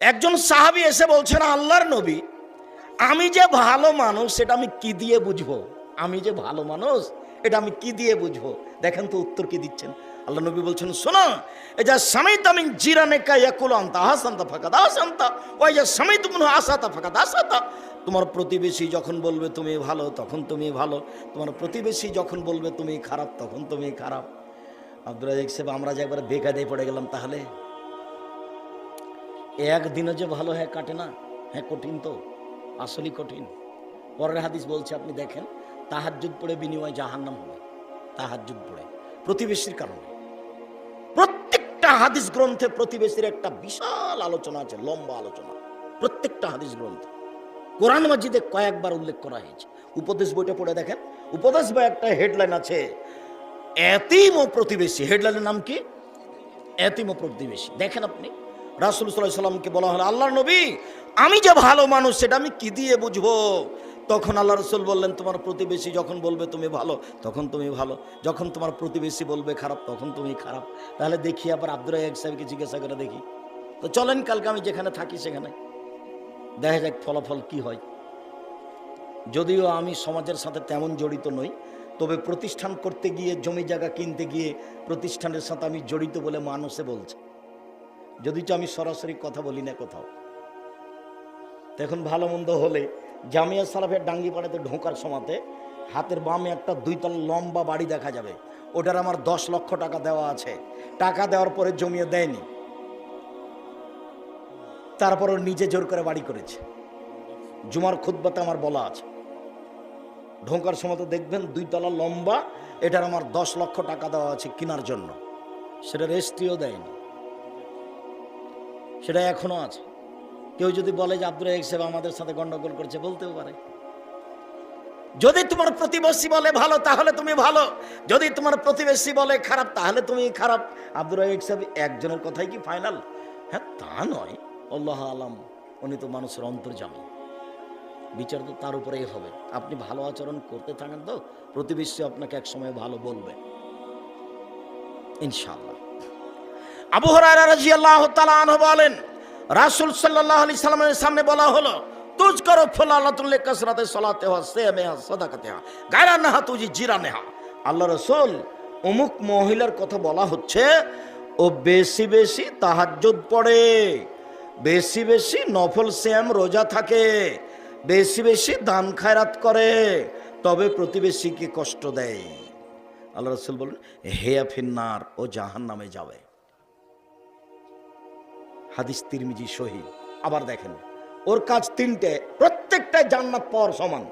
একজন সাহাবি এসে বলছেন, আল্লাহর নবী, আমি যে ভালো মানুষ, সেটা আমি কি দিয়ে বুঝব? আমি যে ভালো মানুষ, এটা আমি কি দিয়ে বুঝব? দেখেন তো উত্তর কি দিচ্ছেন। আল্লাহ নবী বলছেন শোনো এই যা সামিত আমি জিরানে কা ইয়াকুল আনতা হাসান্তা ফাঁকা দাসান্তা ওই যে সামিত মুন আসাতা ফাঁকা দাসাতা তোমার প্রতিবেশী যখন বলবে, তুমি ভালো, তখন তুমি ভালো। তোমার প্রতিবেশী যখন বলবে, তুমি খারাপ, তখন তুমি খারাপ। আব্দুল রাজাক সাহেব, আমরা যে একবার বেকায়দায় পড়ে গেলাম, তাহলে? একদিনও যে ভালো হ্যাঁ কাটে না হ্যাঁ কঠিন তো, আসলেই কঠিন। পরের হাদিস বলছে, আপনি দেখেন, তাহাজ্জুদ পড়ে বিনিময় জাহান্নাম হবে, তাহাজ্জুদ পড়ে, প্রতিবেশীর কারণে। প্রত্যেকটা হাদিস গ্রন্থে প্রতিবেশীর একটা বিশাল আলোচনা আছে, লম্বা আলোচনা, প্রত্যেকটা হাদিস গ্রন্থে। কোরআন মসজিদে কয়েকবার উল্লেখ করা হয়েছে। উপদেশ বইটা পড়ে দেখেন, উপদেশ বই একটা হেডলাইন আছে, এতিম ও প্রতিবেশী, হেডলাইনের নাম কি? এতিম ও প্রতিবেশী। দেখেন আপনি রাসুল সাল্লাহ সাল্লামকে বলা হলো আল্লাহ নবী, আমি যে ভালো মানুষ, সেটা আমি কি দিয়ে বুঝব? তখন আল্লাহ রসুল বললেন, তোমার প্রতিবেশী যখন বলবে তুমি ভালো, তখন তুমি ভালো। যখন তোমার প্রতিবেশী বলবে খারাপ, তখন তুমি খারাপ। তাহলে দেখি আবার আব্দুর রাজাক সাহেবকে জিজ্ঞাসা করে দেখি। তো চলেন কালকে আমি যেখানে থাকি সেখানে। দেখা যাক ফলাফল কি হয়। যদিও আমি সমাজের সাথে তেমন জড়িত নই, তবে প্রতিষ্ঠান করতে গিয়ে, জমি জায়গা কিনতে গিয়ে প্রতিষ্ঠানের সাথে আমি জড়িত বলে মানুষে বলছে। যদি তো আমি সরাসরি কথা বলি না কোথাও। তো এখন ভালো মন্দ হলে জামিয়া সালাফের ডাঙ্গি পাড়াতে ঢোকার সময়তে হাতের বামে একটা দুইতলা লম্বা বাড়ি দেখা যাবে। ওটার আমার দশ লক্ষ টাকা দেওয়া আছে। টাকা দেওয়ার পরে জমিয়ে দেয়নি। তারপর নিজে জোর করে বাড়ি করেছে। জুমার খুদ্বাতে আমার বলা আছে। ঢোকার সময় তো দেখবেন দুইতলা লম্বা, এটার আমার দশ লক্ষ টাকা দেওয়া আছে কেনার জন্য। সেটা রেস্ট্রিও দেয়নি। সেটা এখনও আছে। কেউ যদি বলে যে আব্দুল রাজাক সাহেব আমাদের সাথে গন্ডগোল করছে, বলতেও পারে। যদি তোমার প্রতিবেশী বলে ভালো, তাহলে তুমি ভালো। যদি তোমার প্রতিবেশী বলে খারাপ, তাহলে তুমি খারাপ। আব্দুল রাজাক সাহেব একজনের কথাই কি ফাইনাল হ্যাঁ তা নয়। আল্লাহ আলাম, উনি তো মানুষের অন্তর্জামী। বিচার তো তার উপরেই হবে। আপনি ভালো আচরণ করতে থাকেন তো, প্রতিবেশী আপনাকে এক সময় ভালো বলবে। ইনশাআল্লাহ। আবু রাদিয়াল্লাহু তাআলা আনহু বলেন, রাসূল সাল্লাল্লাহু আলাইহি সাল্লামের সামনে বলা হলো তুজ করো ফুলালাতুল কাসরাতে সালাতে হা সিয়ামে হা সাদাকাতে হা গায়রা নাহা তুজি জিরানে হা আল্লাহ রাসূল অমুক মহিলার কথা বলা হচ্ছে, ও বেশি বেশি তাহাজ্জুদ পড়ে, বেশি বেশি নফল শ্যাম রোজা থাকে, বেশি বেশি দান খায়রাত করে, তবে প্রতিবেশীকে কষ্ট দেয়। আল্লাহ রসুল বলেন, হেয়া ফিন্নার, ও জাহান নামে যাবে। হাদিস তিরমিজি সহি। আবার দেখেন, ওর কাজ তিনটে প্রত্যেকটা জান্নাত পাওয়ার সমান।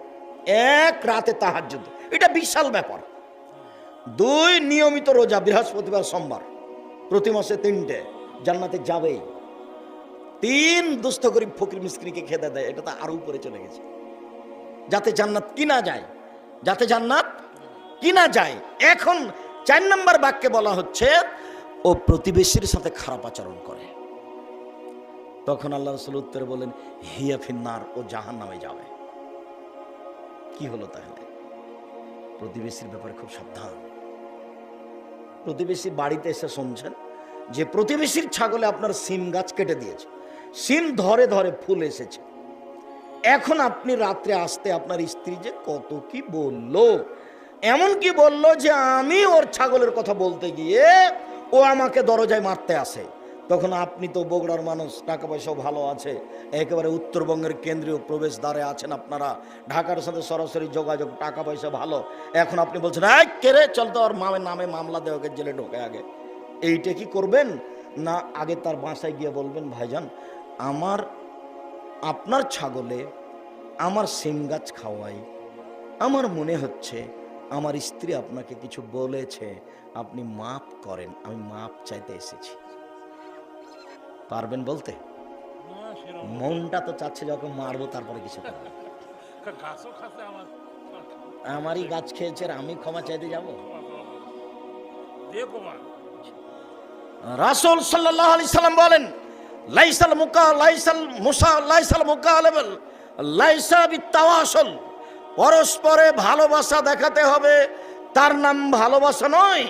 এক রাতে তাহার তাহাজ্জুদ, এটা বিশাল ব্যাপার। দুই, নিয়মিত রোজা, বৃহস্পতিবার, সোমবার। প্রতি মাসে তিনটে, জান্নাতে যাবেই। তিন, দুস্থ গরিব ফকির মিস্ত্রিকে খেতে দেয়, এটা তো আরও উপরে চলে গেছে। যাতে জান্নাত কিনা যায়, যাতে জান্নাত কিনা যায়। এখন চার নম্বর বাক্যে বলা হচ্ছে, ও প্রতিবেশীর সাথে খারাপ আচরণ করে। তখন আল্লাহ রসুল উত্তরে বলেন হিয়া ফিন্নার, ও জাহান নামে যাবে কি হলো তাহলে? প্রতিবেশীর ব্যাপারে খুব সাবধান। প্রতিবেশী বাড়িতে এসে শুনছেন যে প্রতিবেশীর ছাগলে আপনার সিম গাছ কেটে দিয়েছে। সিম ধরে ধরে ফুল এসেছে। এখন আপনি রাত্রে আসতে আপনার স্ত্রী যে কত কি বলল? এমন কি বলল যে আমি ওর ছাগলের কথা বলতে গিয়ে ও আমাকে দরজায় মারতে আসে। তখন আপনি তো বগুড়ার মানুষ টাকা পয়সাও ভালো আছে। একেবারে উত্তরবঙ্গের কেন্দ্রীয় প্রবেশ দ্বারে আছেন আপনারা। ঢাকার সাথে সরাসরি যোগাযোগ টাকা পয়সা ভালো। এখন আপনি বলছেন এক কেরে চল তো ওর মামের নামে মামলা দেওয়াকে জেলে ঢোকে আগে। এইটা কি করবেন? না, আগে তার বাসায় গিয়ে বলবেন, ভাইজান, আমার, আপনার ছাগলে আমার সিম গাছ খাওয়াই। আমার মনে হচ্ছে, আমার স্ত্রী আপনাকে কিছু বলেছে। আপনি মাপ করেন, আমি মাপ চাইতে এসেছি। পারবেন বলতে? মনটা তো চাচ্ছে যখন মারবো তারপরে কিছু আমারই গাছ খেয়েছে আমি ক্ষমা চাইতে যাব? রাসূল সাল্লাল্লাহু আলাইহি সাল্লাম বলেন, লাইসাল মুকা, লাইসাল মুসা, লাইসাল মুকালেবল লাইসা বিতাওয়াসল পরস্পরে ভালোবাসা দেখাতে হবে, তার নাম ভালোবাসা নয়।